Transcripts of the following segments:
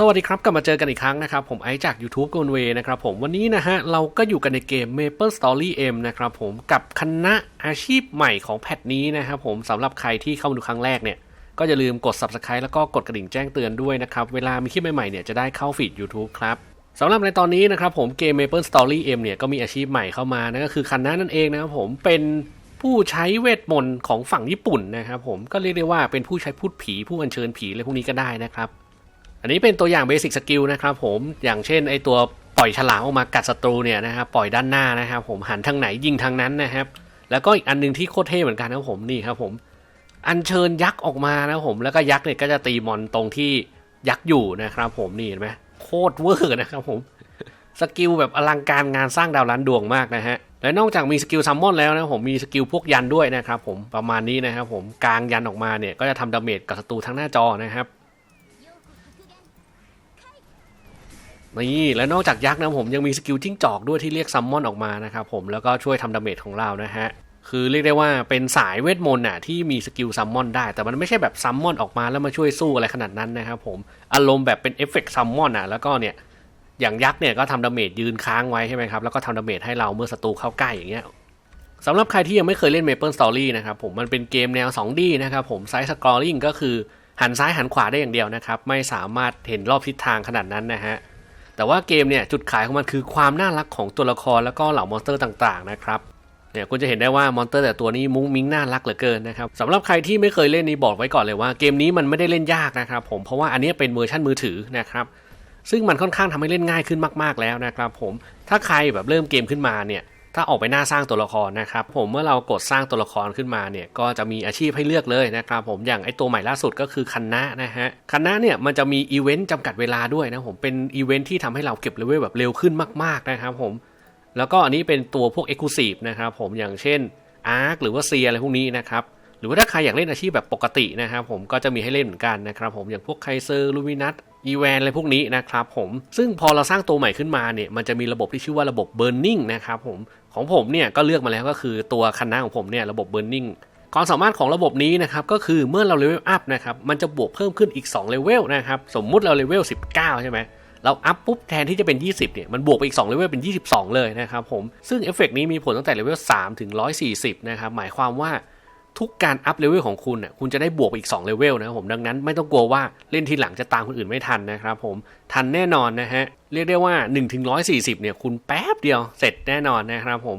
สวัสดีครับ กลับมาเจอกันอีกครั้งนะครับ ผมไอจาก YouTube ก o นเวนะครับผมวันนี้นะฮะ เราก็อยู่กันในเกม Maple Story M นะครับผมกับคณะอาชีพใหม่ของแพทนี้นะครับผมสำหรับใครที่เข้ามาดูครั้งแรกเนี่ย ก็อย่าลืมกด Subscribe แล้วก็กดกระดิ่งแจ้งเตือนด้วยนะครับ เวลามีคลิปใหม่ๆเนี่ยจะได้เข้าฟีด YouTube ครับสำหรับในตอนนี้นะครับผมเกม Maple Story M เนี่ยก็มีอาชีพใหม่เข้ามานั่นก็คือคณะนั่นเองนะครับผมเป็นผู้ใช้เวทมนต์ของฝั่งญี่ปุ่นนะครับผมก็เรียกได้ว่าเป็นผู้ใช้พูดผีผู้อัญเชิญผีอะไรพวกนี้ก็ได้นะครับ อันนี้เป็นตัวอย่างเบสิกสกิลนะครับผมอย่างเช่นไอตัวปล่อยฉลามออกมากัดศัตรูเนี่ยนะครับปล่อยด้านหน้านะครับผมหันทางไหนยิงทางนั้นนะครับแล้วก็อีกอันหนึงที่โคตรเท่เหมือนกันนะครับผมนี่ครับผมอัญเชิญยักษ์ออกมานะครับผมแล้วก็ยักษ์เนี่ยก็จะตีมอนตรงที่ยักษ์อยู่นะครับผมนี่เห็นไหมโคตรเวอร์นะครับผมสกิลแบบอลังการงานสร้างดาวล้านดวงมากนะฮะและนอกจากมีสกิลซัมมอนแล้วนะผมมีสกิลพวกยันด้วยนะครับผมประมาณนี้นะครับผมกลางยันออกมาเนี่ยก็จะทำดาเมจกับศัตรูทั้งหน้าจอนะครับ นี่และนอกจากยักษ์นะผมยังมีสกิลจิ้งจอกด้วยที่เรียกซัมมอนออกมานะครับผมแล้วก็ช่วยทำดาเมจของเรานะฮะคือเรียกได้ว่าเป็นสายเวทมนต์น่ะที่มีสกิลซัมมอนได้ แต่มันไม่ใช่แบบซัมมอนออกมาแล้วมาช่วยสู้อะไรขนาดนั้นนะครับผมอารมณ์แบบเป็นเอฟเฟกต์ซัมมอนอะแล้วก็เนี่ยอย่างยักษ์เนี่ยก็ทำดาเมจยืนค้างไว้ใช่ไหมครับแล้วก็ทำดาเมจให้เราเมื่อศัตรูเข้าใกล้อย่างเงี้ยสำหรับใครที่ยังไม่เคยเล่น Maple Story นะครับผมมันเป็นเกมแนว 2D นะครับผมไซส์สกอร์ลิงก็คือหันซ้ายหันขวาได้อย่างเดียวนะครับไม่สามารถเห็นรอบทิศทางขนาดนั้นนะฮะ แต่ว่าเกมเนี่ยจุดขายของมันคือความน่ารักของตัวละครแล้วก็เหล่ามอนสเตอร์ต่างๆนะครับเนี่ยคุณจะเห็นได้ว่ามอนสเตอร์แต่ตัวนี้มุ้งมิ้งน่ารักเหลือเกินนะครับสำหรับใครที่ไม่เคยเล่นนี้บอกไว้ก่อนเลยว่าเกมนี้มันไม่ได้เล่นยากนะครับผมเพราะว่าอันนี้เป็นเวอร์ชันมือถือนะครับซึ่งมันค่อนข้างทำให้เล่นง่ายขึ้นมาก ๆแล้วนะครับผมถ้าใครแบบเริ่มเกมขึ้นมาเนี่ย ถ้าออกไปหน้าสร้างตัวละครนะครับผมเมื่อเรากดสร้างตัวละครขึ้นมาเนี่ยก็จะมีอาชีพให้เลือกเลยนะครับผมอย่างไอตัวใหม่ล่าสุดก็คือคันนะนะฮะคันนะเนี่ยมันจะมีอีเวนต์จำกัดเวลาด้วยนะผมเป็นอีเวนต์ที่ทำให้เราเก็บเลเวลแบบเร็วขึ้นมากๆนะครับผมแล้วก็อันนี้เป็นตัวพวก e x c l u s i v e นะครับผมอย่างเช่น ARK หรือว่าเซียอะไรพวกนี้นะครับหรือว่าถ้าใครอยากเล่นอาชีพแบบปกตินะครับผมก็จะมีให้เล่นเหมือนกันนะครับผมอย่างพวกไคเซอร์ลูมินัส อีแวนอะไรพวกนี้นะครับผม ซึ่งพอเราสร้างตัวใหม่ขึ้นมาเนี่ย มันจะมีระบบที่ชื่อว่าระบบ Burning นะครับผม ของผมเนี่ยก็เลือกมาแล้วก็คือตัวคณะของผมเนี่ยระบบ Burning ความสามารถของระบบนี้นะครับก็คือเมื่อเราเลเวลอัพนะครับมันจะบวกเพิ่มขึ้นอีก2เลเวลนะครับสมมุติเราเลเวล19 ใช่ไหมเราอัพปุ๊บแทนที่จะเป็น 20เนี่ยมันบวกไปอีก2เลเวลเป็น 22 เลยนะครับผมซึ่งเอฟเฟกนี้มีผลตั้งแต่เลเวล3ถึง140นะครับหมายความว่า ทุกการอัพเลเวลของคุณน่ะคุณจะได้บวกไปอีก2เลเวลนะครับผมดังนั้นไม่ต้องกลัวว่าเล่นทีหลังจะตามคนอื่นไม่ทันนะครับผมทันแน่นอนนะฮะเรียกได้ว่า1ถึง140เนี่ยคุณแป๊บเดียวเสร็จแน่นอนนะครับผม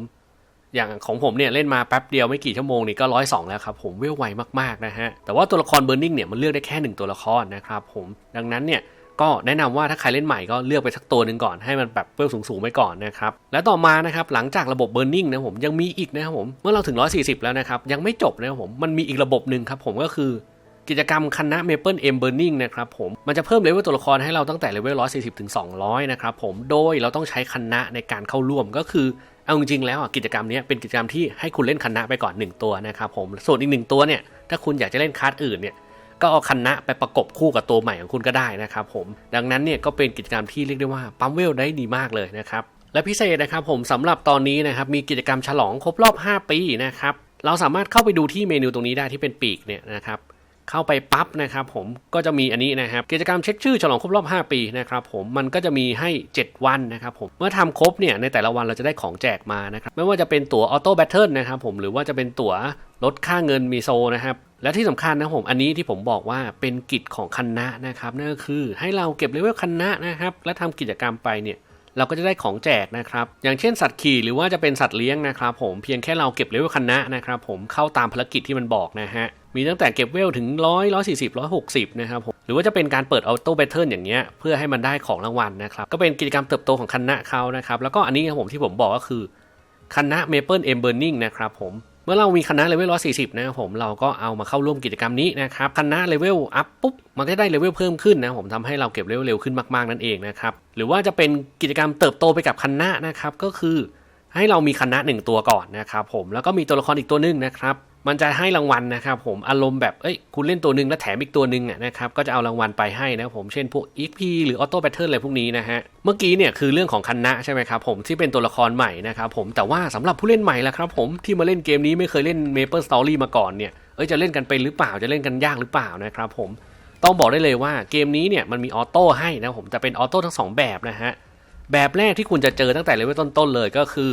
อย่างของผมเนี่ยเล่นมาแป๊บเดียวไม่กี่ชั่วโมงนี่ก็ร้อยสองแล้วครับผมเวลไวมากๆนะฮะแต่ว่าตัวละครเบอร์นิงเนี่ยมันเลือกได้แค่หนึ่งตัวละครนะครับผมดังนั้นเนี่ย ก็แนะนำว่าถ้าใครเล่นใหม่ก็เลือกไปสักตัวหนึ่งก่อนให้มันแบบเวลสูงๆไว้ก่อนนะครับและต่อมานะครับหลังจากระบบเบอร์นิงนะผมยังมีอีกนะครับผมเมื่อเราถึง 140 แล้วนะครับยังไม่จบนะครับผมมันมีอีกระบบหนึ่งครับผมก็คือกิจกรรมคณะ Maple M Burning นะครับผม มันจะเพิ่มเลเวลตัวละครให้เราตั้งแต่เลเวล 140 ถึง 200 นะครับผม โดยเราต้องใช้คณะในการเข้าร่วมก็คือ เอาจริงๆแล้วอะกิจกรรมนี้เป็นกิจกรรมที่ให้คุณเล่นคณะไปก่อน 1 ตัวนะครับผม ส่วนอีกหนึ่งตัวเนี่ย ถ้าคุณอยากจะเล่นคาร์ดอื่นเนี่ย ก็เอาคณะไปประกบคู่กับตัวใหม่ของคุณก็ได้นะครับผมดังนั้นเนี่ยก็เป็นกิจกรรมที่เรียกได้ว่าปั๊มเวลได้ดีมากเลยนะครับและพิเศษนะครับผมสำหรับตอนนี้นะครับมีกิจกรรมฉลองครบรอบ 5 ปีนะครับเราสามารถเข้าไปดูที่เมนูตรงนี้ได้ที่เป็นปีกเนี่ยนะครับ เข้าไปปั๊บนะครับผมก็จะมีอันนี้นะครับกิจกรรมเช็คชื่อฉลองครบรอบ 5 ปีนะครับผมมันก็จะมีให้ 7 วันนะครับผมเมื่อทำครบเนี่ยในแต่ละวันเราจะได้ของแจกมานะครับไม่ว่าจะเป็นตั๋วออโต้แบทเทิลนะครับผมหรือว่าจะเป็นตั๋วลดค่าเงินมีโซนะครับและที่สำคัญนะผมอันนี้ที่ผมบอกว่าเป็นกิจของคณะนะครับนั่นก็คือให้เราเก็บเลเวลคณะนะครับและทำกิจกรรมไปเนี่ยเราก็จะได้ของแจกนะครับ อย่างเช่นสัตว์ขี่หรือว่าจะเป็นสัตว์เลี้ยงนะครับผมเพียงแค่เราเก็บเลเวลคณะนะครับผมเข้าตามภารกิจที่มันบอกนะฮะ มีตั้งแต่เก็บเวลถึง100 140 160นะครับผมหรือว่าจะเป็นการเปิดออโต้แบทเทิลอย่างเงี้ยเพื่อให้มันได้ของรางวัลนะครับ ก็เป็นกิจกรรมเติบโตของคณะเขานะครับแล้วก็อันนี้ครับผมที่ผมบอกก็คือคณะ Maple M Burning นะครับผมเมื่อเรามีคณะเลเวล140นะครับผมเราก็เอามาเข้าร่วมกิจกรรมนี้นะครับคณะเลเวลอัพปุ๊บมันก็ได้เลเวลเพิ่มขึ้นนะผมทำให้เราเก็บเลเวลเร็วขึ้นมากๆนั่นเองนะครับหรือว่าจะเป็นกิจกรรมเติบโตไปกับคณะนะครับก็คือให้เรามีคณะหนึ่งตัวก่อนนะครับผมแล้วก็มีตัวละครอีกตัวหนึ่งนะครับ มันจะให้รางวัลนะครับผมอารมณ์แบบเอ้ยคุณเล่นตัวหนึ่งแล้วแถมอีกตัวหนึ่งนะครับก็จะเอารางวัลไปให้นะผมเช่นพวก XP หรือ Auto Battle อะไรพวกนี้นะฮะเมื่อกี้เนี่ยคือเรื่องของคณะใช่ไหมครับผมที่เป็นตัวละครใหม่นะครับผมแต่ว่าสำหรับผู้เล่นใหม่ละครับผมที่มาเล่นเกมนี้ไม่เคยเล่น Maple Story มาก่อนเนี่ยเอ้ยจะเล่นกันเป็นหรือเปล่าจะเล่นกันยากหรือเปล่านะครับผมต้องบอกได้เลยว่าเกมนี้เนี่ยมันมีออโต้ให้นะผมจะเป็นออโต้ทั้งสองแบบนะฮะแบบแรกที่คุณจะเจอตั้งแต่เลเวลต้นๆเลยก็คือ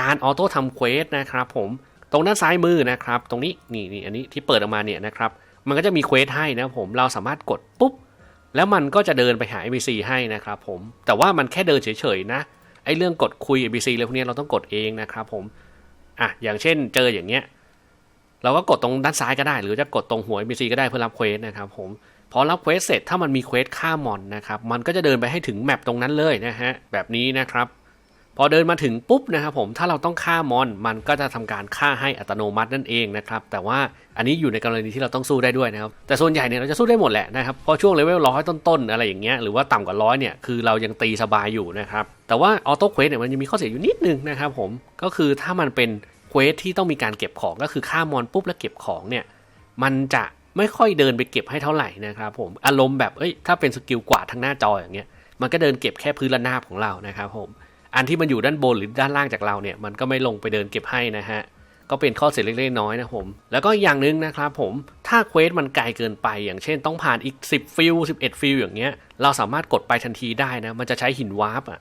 การออโต้ทำเควสนะครับผม ตรงด้านซ้ายมือนะครับ ตรงนี้นี่นี่อันนี้ที่เปิดออกมาเนี่ยนะครับ มันก็จะมีเควสให้นะผมเราสามารถกดปุ๊บ แล้วมันก็จะเดินไปหา NPC ให้นะครับผมแต่ว่ามันแค่เดินเฉยๆนะไอ้เรื่องกดคุย NPC อะไรพวกนี้เราต้องกดเองนะครับผมอะอย่างเช่นเจออย่างเงี้ยเราก็กดตรงด้านซ้ายก็ได้ หรือจะกดตรงหัว NPC ก็ได้เพื่อรับเควสนะครับผมพอรับเควสเสร็จถ้ามันมีเควสฆ่ามอนนะครับมันก็จะเดินไปให้ถึงแมปตรงนั้นเลยนะฮะแบบนี้นะครับ พอเดินมาถึงปุ๊บนะครับผมถ้าเราต้องฆ่ามอนมันก็จะทำการฆ่าให้อัตโนมัตินั่นเองนะครับแต่ว่าอันนี้อยู่ในกรณีที่เราต้องสู้ได้ด้วยนะครับแต่ส่วนใหญ่เนี่ยเราจะสู้ได้หมดแหละนะครับเพราะช่วงเลเวลร้อยต้นๆอะไรอย่างเงี้ยหรือว่าต่ำกว่าร้อยเนี่ยคือเรายังตีสบายอยู่นะครับแต่ว่าออโต้เควสเนี่ยมันยังมีข้อเสียอยู่นิดนึงนะครับผมก็คือถ้ามันเป็นเควสที่ต้องมีการเก็บของก็คือฆ่ามอนปุ๊บแล้วเก็บของเนี่ยมันจะไม่ค่อยเดินไปเก็บให้เท่าไหร่นะครับผมอารมณ์แบบเอ้ยถ้าเป็นสกิลกวาดทางหน้าจออย่างเงี้ยมันก็เดินเก็บแค่พื้นระนาบของเรานะครับผม อันที่มันอยู่ด้านบนหรือด้านล่างจากเราเนี่ยมันก็ไม่ลงไปเดินเก็บให้นะฮะก็เป็นข้อเสียเล็กๆน้อยนะผม แล้วก็อย่างหนึ่งนะครับผม ถ้าเควสมันไกลเกินไป อย่างเช่นต้องผ่านอีก 10 ฟิล 11 ฟิลอย่างเงี้ย เราสามารถกดไปทันทีได้นะ มันจะใช้หินวาร์ปอะ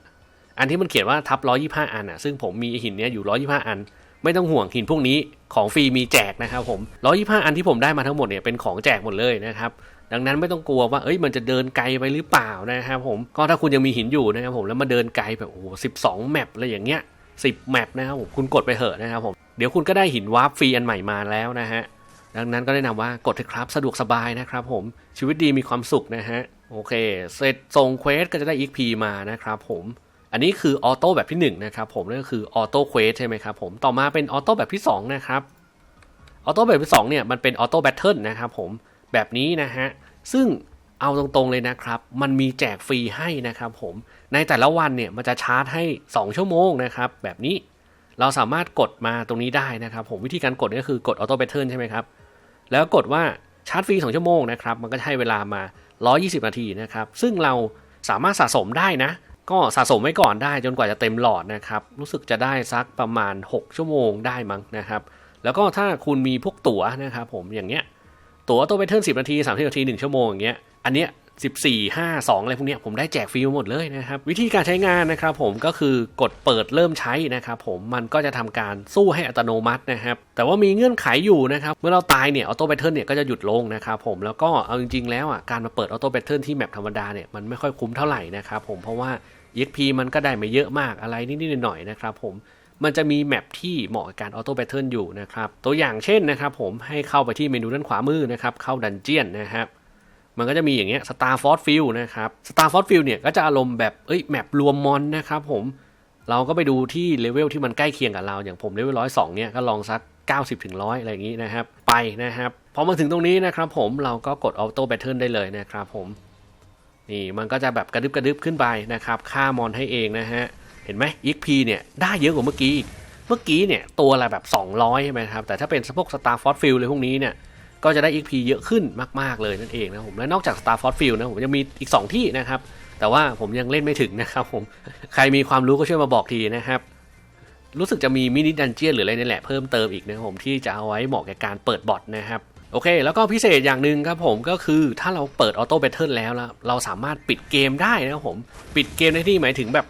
อันที่มันเขียนว่าทับ 125 อันอะ ซึ่งผมมีหินเนี้ยอยู่ 125 อัน ไม่ต้องห่วงหินพวกนี้ของฟรีมีแจกนะครับผม125อันที่ผมได้มาทั้งหมดเนี่ยเป็นของแจกหมดเลยนะครับดังนั้นไม่ต้องกลัวว่าเอ้ยมันจะเดินไกลไปหรือเปล่านะครับผมก็ถ้าคุณยังมีหินอยู่นะครับผมแล้วมาเดินไกลแบบโอ้โหสิบสองแมปอะไรอย่างเงี้ยสิบแมปนะครับผมคุณกดไปเถอะนะครับผมเดี๋ยวคุณก็ได้หินวาร์ปฟรีอันใหม่มาแล้วนะฮะดังนั้นก็แนะนำว่ากดเถอะครับสะดวกสบายนะครับผมชีวิตดีมีความสุขนะฮะโอเค เสร็จส่งเควสก็จะได้ XP มานะครับผม อันนี้คือออโต้แบบที่1นะครับผมนั่นก็คือออโต้เควสใช่ไหมครับผมต่อมาเป็นออโต้แบบที่2นะครับออโต้แบบที่2เนี่ยมันเป็นออโต้แบทเทิลนะครับผมแบบนี้นะฮะซึ่งเอาตรงๆเลยนะครับ มันมีแจกฟรีให้นะครับผมในแต่ละวันเนี่ยมันจะชาร์จให้ 2 ชั่วโมงนะครับแบบนี้เราสามารถกดมาตรงนี้ได้นะครับ ผมวิธีการกดก็คือกดออโต้แบทเทิลใช่ไหมครับแล้วกดว่าชาร์จฟรี 2 ชั่วโมงนะครับมันก็จะให้เวลามา 120 นาทีนะครับซึ่งเราสามารถสะสมได้นะ ก็สะสมไว้ก่อนได้จนกว่าจะเต็มหลอดนะครับ รู้สึกจะได้สักประมาณ 6 ชั่วโมงได้มั้งนะครับ แล้วก็ถ้าคุณมีพวกตั๋วนะครับผมอย่างเงี้ย ตั๋วตัวไปเทิร์นสินาทีสามสิบนาทีหนึ่งชั่วโมงอย่างเงี้ย อันเนี้ย สิบสี่ห้าสองอะไรพวกนี้ผมได้แจกฟรีหมดเลยนะครับ วิธีการใช้งานนะครับผมก็คือกดเปิดเริ่มใช้นะครับผมมันก็จะทำการสู้ให้อัตโนมัตินะครับ แต่ว่ามีเงื่อนไขอยู่นะครับ เมื่อเราตายเนี่ยออโต้แบทเทิลเนี่ยก็จะหยุดลงนะครับผมแล้วก็เอาจริงๆแล้วอะการมาเปิดออโต้แบทเทิลที่แมปธรรมดาเนี่ยมันไม่ค่อยคุ้มเท่าไหร่นะครับผมเพราะว่า EXP มันก็ได้ไม่เยอะมากอะไรนิดๆหน่อยๆนะครับผมมันจะมีแมปที่เหมาะกับการออโต้แบทเทิลอยู่นะครับตัวอย่างเช่นนะครับผมให้เข้าไปที่เมนูด้านขวามือนะครับเข้าดันเจียนนะครับ มันก็จะมีอย่างเงี้ย Star Force Field นะครับ Star Force Field เนี่ยก็จะอารมณ์แบบเอ้ยแมปรวมมอนนะครับผมเราก็ไปดูที่เลเวลที่มันใกล้เคียงกับเรา อย่างผมเลเวลร้อยสองเนี่ยก็ลองสัก 90ถึงร้อยอะไรอย่างงี้นะครับ ไปนะครับพอมาถึงตรงนี้นะครับผมเราก็กดออโต้แบทเทิลได้เลยนะครับผมนี่มันก็จะแบบกระดึบกระดึบขึ้นไปนะครับฆ่ามอนให้เองนะฮะเห็นไหม XP เนี่ยได้เยอะกว่าเมื่อกี้เมื่อกี้เนี่ยตัวละแบบ 200ใช่ไหมครับแต่ถ้าเป็นพวก Star Force Field เลยพวกนี้เนี่ย ก็จะได้ XP เยอะขึ้นมาก ๆ เลยนั่นเองนะผมและนอกจาก Star Force Field นะผมยังมีอีก 2 ที่นะครับ แต่ว่าผมยังเล่นไม่ถึงนะครับผมใครมีความรู้ก็ช่วยมาบอกทีนะครับรู้สึกจะมีมินิดันเจียนหรืออะไรนี่แหละเพิ่มเติมอีกนะครับผมที่จะเอาไว้เหมาะกับการเปิดบอทนะครับโอเค แล้วก็พิเศษอย่างหนึ่งครับผมก็คือถ้าเราเปิดออโต้แบทเทิลแล้วแล้วเราสามารถปิดเกมได้นะครับผมปิดเกมในที่หมายถึงแบบ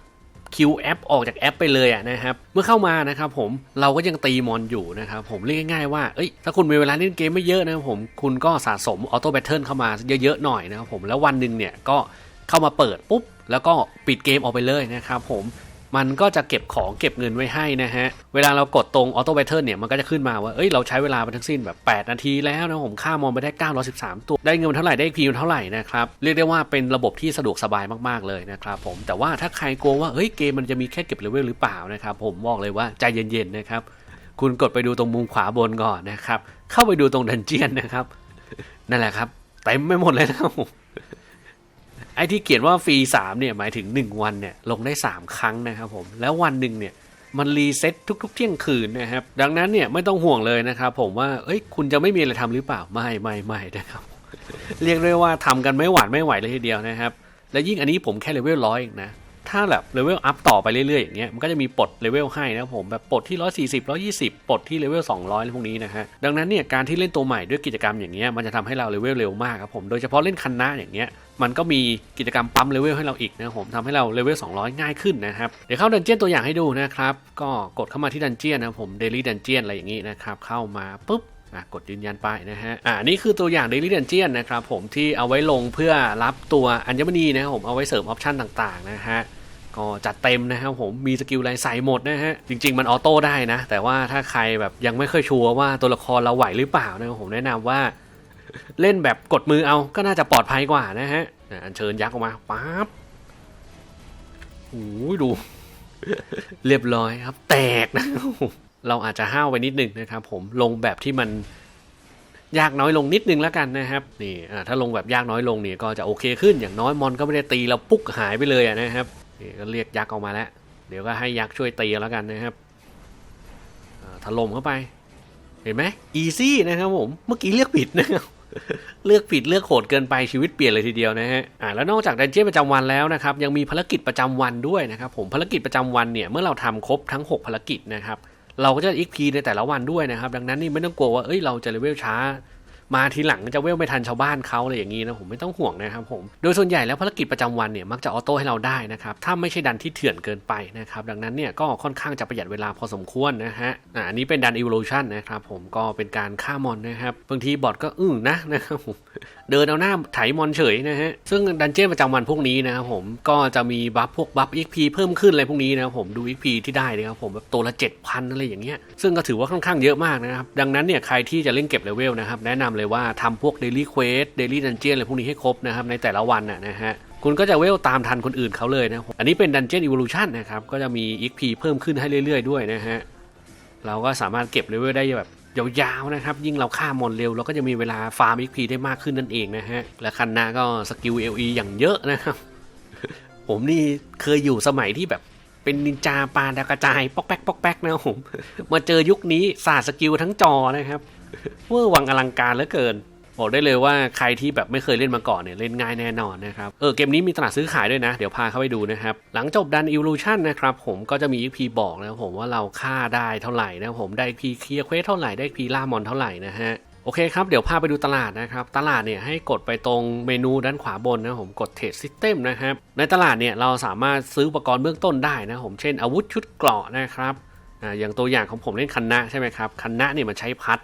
คิวแอปออกจากแอปไปเลยอะนะครับ เมื่อเข้ามานะครับผมเราก็ยังตีมอนอยู่นะครับผมเรียกง่ายๆว่าเอ้ยถ้าคุณมีเวลาเล่นเกมไม่เยอะนะครับผมคุณก็สะสมออโต้แบทเทิลเข้ามาเยอะๆหน่อยนะครับผมแล้ววันหนึ่งเนี่ยก็เข้ามาเปิดปุ๊บแล้วก็ปิดเกมออกไปเลยนะครับผม มันก็จะเก็บของเก็บเงินไว้ให้นะฮะ เวลาเรากดตรงออโต้แบเทิลเนี่ยมันก็จะขึ้นมาว่า เอ้ยเราใช้เวลาไปทั้งสิ้นแบบ 8 นาทีแล้วนะผมค่ามองไปได้ 913 ตัว ได้เงินเท่าไหร่ได้พีเท่าไหร่นะครับ เรียกได้ว่าเป็นระบบที่สะดวกสบายมากๆเลยนะครับผม แต่ว่าถ้าใครกลัวว่า เฮ้ยเกมมันจะมีแค่เก็บเลเวลหรือเปล่านะครับผมบอกเลยว่าใจเย็นๆนะครับ คุณกดไปดูตรงมุมขวาบนก่อนนะครับ เข้าไปดูตรงดันเจียนนะครับ นั่นแหละครับเต็มไม่หมดเลยนะครับผม อ้ที่เขียนว่าฟรี3เนี่ยหมายถึง1วันเนี่ยลงได้3ครั้งนะครับผมแล้ววันหนึ่งเนี่ยมันรีเซ็ตทุก ๆ เที่ยงคืนนะครับ ดังนั้นเนี่ยไม่ต้องห่วงเลยนะครับผมว่าเอ้ยคุณจะไม่มีอะไรทำหรือเปล่าไม่ไม่ไม่นะครับ เรียกได้ว่าทำกันไม่หวานไม่ไหวเลยทีเดียวนะครับ และยิ่งอันนี้ผมแค่เลเวลร้อยนะถ้าแบบเลเวลอัพต่อไปเรื่อยๆอย่างเงี้ยมันก็จะมีปลดเลเวลให้นะครับผมแบบปลดที่ 140 120ปลดที่เลเวล200อะไรพวกนี้นะฮะดังนั้นเนี่ยการที่เล่นตัวใหม่ด้วยกิจกรรมอย่างเงี้ยมันจะทำให้เราเลเวลเร็วมากครับผมโดยเฉพาะเล่นคันนะอย่างเงี้ย มันก็มีกิจกรรมปั๊มเลเวลให้เราอีกนะผมทำให้เราเลเวล200 ง่ายขึ้นนะครับ เดี๋ยวเข้าดันเจียนตัวอย่างให้ดูนะครับ ก็กดเข้ามาที่ดันเจียนนะผมเดลี่ดันเจียนอะไรอย่างงี้นะครับ เข้ามาปุ๊บอะกดยืนยันไปนะฮะ อ่า นี่คือตัวอย่าง Daily Dungeon นะครับผมที่เอาไว้ลงเพื่อรับตัวอัญมณีนะครับผมเอาไว้เสริมออปชันต่างๆนะฮะ ก็จัดเต็มนะครับผมมีสกิลอะไรใส่หมดนะฮะ จริง ๆ มันออโต้ได้นะ แต่ว่าถ้าใครแบบยังไม่ค่อยชัวร์ว่าตัวละครเราไหวหรือเปล่านะครับผมแนะนำว่า เล่นแบบกดมือเอาก็น่าจะปลอดภัยกว่านะฮะอะอัญเชิญยักษ์ออกมาปั๊บโอ้ยดู เรียบร้อยครับ แตกนะ เราอาจจะห้าวไปนิดนึงนะครับ ผมลงแบบที่มันยากน้อยลงนิดนึงแล้วกันนะครับนี่ถ้าลงแบบยากน้อยลงเนี่ยก็จะโอเคขึ้นอย่างน้อยมอนก็ไม่ได้ตีเราปุ๊กหายไปเลยนะครับนี่ก็เรียกยักษ์ออกมาแล้ว เดี๋ยวก็ให้ยักษ์ช่วยตีแล้วกันนะครับถล่มเข้าไป เห็นไหมอีซี่นะครับผมเมื่อกี้เลือกผิดนะครับ เลือกผิดเลือกโหดเกินไปชีวิตเปลี่ยนเลยทีเดียวนะฮะอ่าแล้วนอกจากดันเจี้ยนประจำวันแล้วนะครับยังมีภารกิจประจำวันด้วยนะครับผมภารกิจประจำวันเนี่ยเมื่อเราทำครบทั้ง 6 ภารกิจนะครับเราก็จะอีกพีในแต่ละวันด้วยนะครับ ดังนั้นนี่ไม่ต้องกลัวว่าเอ้ยเราจะเลเวลช้า มาทีหลังจะเวลไม่ทันชาวบ้านเขาอะไรอย่างนี้นะผมไม่ต้องห่วงนะครับผมโดยส่วนใหญ่แล้วภารกิจประจำวันเนี่ยมักจะออโต้ให้เราได้นะครับถ้าไม่ใช่ดันที่เถื่อนเกินไปนะครับดังนั้นเนี่ยก็ค่อนข้างจะประหยัดเวลาพอสมควรนะฮะอ่าอันนี้เป็นดัน evolution นะครับผมก็เป็นการฆ่ามอนนะครับบางทีบอทก็อึ้งนะนะครับผมเดินเอาหน้าไถมอนเฉยนะฮะซึ่งดันเจี้ยนประจำวันพวกนี้นะครับผมก็จะมีบัฟพวกบัฟ XP เพิ่มขึ้นอะไรพวกนี้นะครับผมดู XP ที่ได้นะครับผมแบบตัวละ7,000อะไรอย่างเงี้ยซึ่งก็ถือว่าค่อนข้างเยอะมากนะครับดังนั้นเนี่ยใครที่จะเล่นเก็บเลเวลนะครับแนะนำเลยว่าทำพวก Daily Quest Daily Dungeon อะไรพวกนี้ให้ครบนะครับในแต่ละวันน่ะนะฮะคุณก็จะเวลตามทันคนอื่นเขาเลยนะ อันนี้เป็น Dungeon Evolution นะครับ ก็จะมี XP เพิ่มขึ้นให้เรื่อยๆด้วยนะฮะ เราก็สามารถเก็บเลเวลได้แบบยาวๆนะครับ ยิ่งเราฆ่ามอนเร็ว เราก็จะมีเวลาฟาร์ม XP ได้มากขึ้นนั่นเองนะฮะ และคันนาก็สกิล LE อย่างเยอะนะครับ ผมนี่เคยอยู่สมัยที่แบบเป็นนินจาปาดากระจาย ปอกแป๊กปอกแป๊กนะผม มาเจอยุคนี้ศาสตร์สกิลทั้งจอนะครับ เวอร์วังอลังการเหลือเกิน บอกได้เลยว่าใครที่แบบไม่เคยเล่นมาก่อนเนี่ยเล่นง่ายแน่นอนนะครับ เออเกมนี้มีตลาดซื้อขายด้วยนะ เดี๋ยวพาเข้าไปดูนะครับ หลังจบดัน Evolution นะครับผมก็จะมี XP บอกนะครับผมว่าเราฆ่าได้เท่าไหร่นะครับผมได้ XP เคลียร์เควสเท่าไหร่ได้ XP ล่ามอนเท่าไหร่นะฮะโอเคครับ เดี๋ยวพาไปดูตลาดนะครับ ตลาดเนี่ยให้กดไปตรงเมนูด้านขวาบนนะผมกดเทรดซิสเต็มนะครับ ในตลาดเนี่ยเราสามารถซื้ออุปกรณ์เบื้องต้นได้นะผมเช่นอาวุธชุดเกราะนะครับอ่าอย่างตัวอย่างของผมเล่นคันนะใช่ไหมครับคันนะเนี่ยมันใช้พัด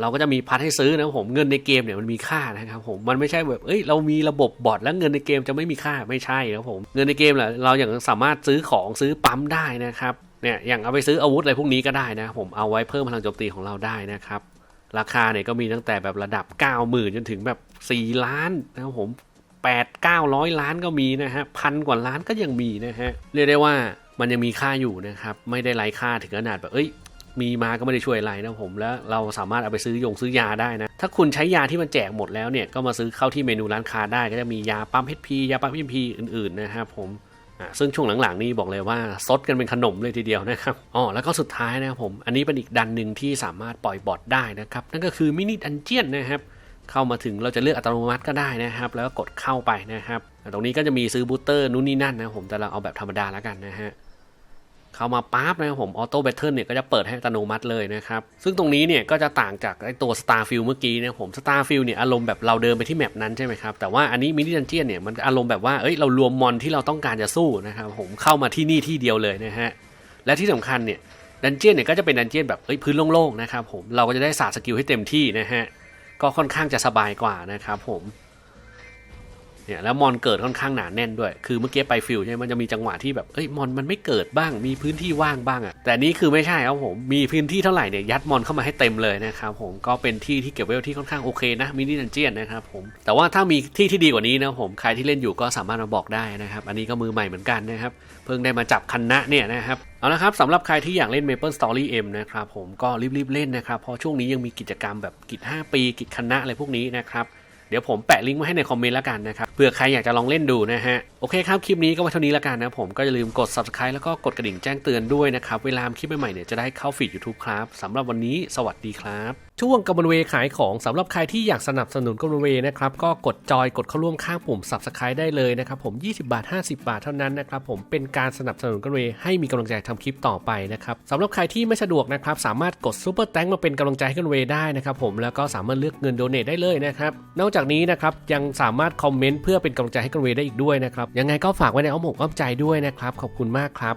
เราก็จะมีพัดให้ซื้อนะครับผมเงินในเกมเนี่ยมันมีค่านะครับผมมันไม่ใช่แบบเอ้ยเรามีระบบบอทแล้วเงินในเกมจะไม่มีค่าไม่ใช่นะครับผมเงินในเกมแหละเราอย่างสามารถซื้อของซื้อปั๊มได้นะครับเนี่ยอย่างเอาไปซื้ออาวุธอะไรพวกนี้ก็ได้นะผมเอาไว้เพิ่มพลังโจมตีของเราได้นะครับราคาเนี่ยก็มีตั้งแต่แบบระดับ 90,000จนถึงแบบ 4 ล้านนะครับผม8 900 ล้านก็มีนะฮะพันกว่าล้านก็ยังมีนะฮะเรียกได้ว่ามันยังมีค่าอยู่นะครับไม่ได้ไร้ค่าถึงขนาดแบบเอ้ย มีมาก็ไม่ได้ช่วยอะไรนะผมแล้วเราสามารถเอาไปซื้อยงซื้อยาได้นะ ถ้าคุณใช้ยาที่มันแจกหมดแล้วเนี่ยก็มาซื้อเข้าที่เมนูร้านค้าได้ก็จะมียาปั๊มเ HP ยาปั๊ม HP อื่นๆนะครับผมอะซึ่งช่วงหลังๆนี่บอกเลยว่าซดกันเป็นขนมเลยทีเดียวนะครับอ๋อแล้วก็สุดท้ายนะครับผมอันนี้เป็นอีกดันหนึ่งที่สามารถปล่อยบอทได้นะครับนั่นก็คือมินิดันเจียนนะครับเข้ามาถึงเราจะเลือกอัตโนมัติก็ได้นะครับ แล้วก็กดเข้าไปนะครับ ตรงนี้ก็จะมีซื้อบูสเตอร์นู่นนี่นั่นนะผมแต่เราเอาแบบธรรมดาแล้วกันนะฮะ เข้ามาปั๊บนะครับผมออโต้แบตเทิลเนี่ยก็จะเปิดให้อัตโนมัติเลยนะครับ ซึ่งตรงนี้เนี่ยก็จะต่างจากไอตัว Starfield เมื่อกี้นะผม Starfield เนี่ยอารมณ์แบบเราเดินไปที่แมปนั้นใช่ไหมครับ แต่ว่าอันนี้มินิดันเจียนเนี่ยมันอารมณ์แบบว่าเอ้ยเรารวมมอนที่เราต้องการจะสู้นะครับผมเข้ามาที่นี่ที่เดียวเลยนะฮะและที่สำคัญเนี่ยดันเจียนเนี่ยก็จะเป็นดันเจียนแบบเอ้ยพื้นโล่งๆนะครับผมเราก็จะได้ศาสกิลให้เต็มที่นะฮะก็ค่อนข้างจะสบายกว่านะครับผม เนี่ยแล้วมอนเกิดค่อนข้างหนาแน่นด้วย คือเมื่อกี้ไปฟิลใช่ไหมมันจะมีจังหวะที่แบบเอ้ยมอนมันไม่เกิดบ้าง มีพื้นที่ว่างบ้างอะแต่นี่คือไม่ใช่ครับผม มีพื้นที่เท่าไหร่เนี่ยยัดมอนเข้ามาให้เต็มเลยนะครับผมก็เป็นที่ที่เก็บเวลที่ค่อนข้างโอเคนะมินิดันเจียนนะครับผมแต่ว่าถ้ามีที่ที่ดีกว่านี้นะผมใครที่เล่นอยู่ก็สามารถมาบอกได้นะครับอันนี้ก็มือใหม่เหมือนกันนะครับเพิ่งได้มาจับคันนะเนี่ยนะครับเอาละครับสำหรับใครที่อยากเล่น Maple Story M นะครับผมก็รีบๆเล่นนะครับเพราะช่วงนี้ยังมีกิจกรรมแบบกิจ 5 ปี กิจคันนะอะไรพวกนี้นะครับ เดี๋ยวผมแปะลิงก์ไว้ให้ในคอมเมนต์แล้วกันนะครับเผื่อใครอยากจะลองเล่นดูนะฮะโอเคครับคลิปนี้ก็ไว้เท่านี้แล้วกันนะผมก็อย่าลืมกด subscribe แล้วก็กดกระดิ่งแจ้งเตือนด้วยนะครับเวลาคลิปใหม่ๆเนี่ยจะได้เข้าฟีด YouTube ครับสำหรับวันนี้สวัสดีครับ ช่วงกำมะเวขายของสำหรับใครที่อยากสนับสนุนกำมะเวนะครับก็กดจอยกดเข้าร่วมข้างปุ่ม subscribe ได้เลยนะครับผม 20 บาท 50 บาทเท่านั้นนะครับผมเป็นการสนับสนุนกำมะเวให้มีกำลังใจทำคลิปต่อไปนะครับสำหรับใครที่ไม่สะดวกนะครับสามารถกดซูเปอร์แตงมาเป็นกำลังใจให้กำมะเวได้นะครับผมแล้วก็สามารถเลือกเงินโดเนทได้เลยนะครับนอกจากนี้นะครับยังสามารถคอมเมนต์เพื่อเป็นกำลังใจให้กำมะเวได้อีกด้วยนะครับยังไงก็ฝากไว้ในอ้อมอกอ้อมใจด้วยนะครับขอบคุณมากครับ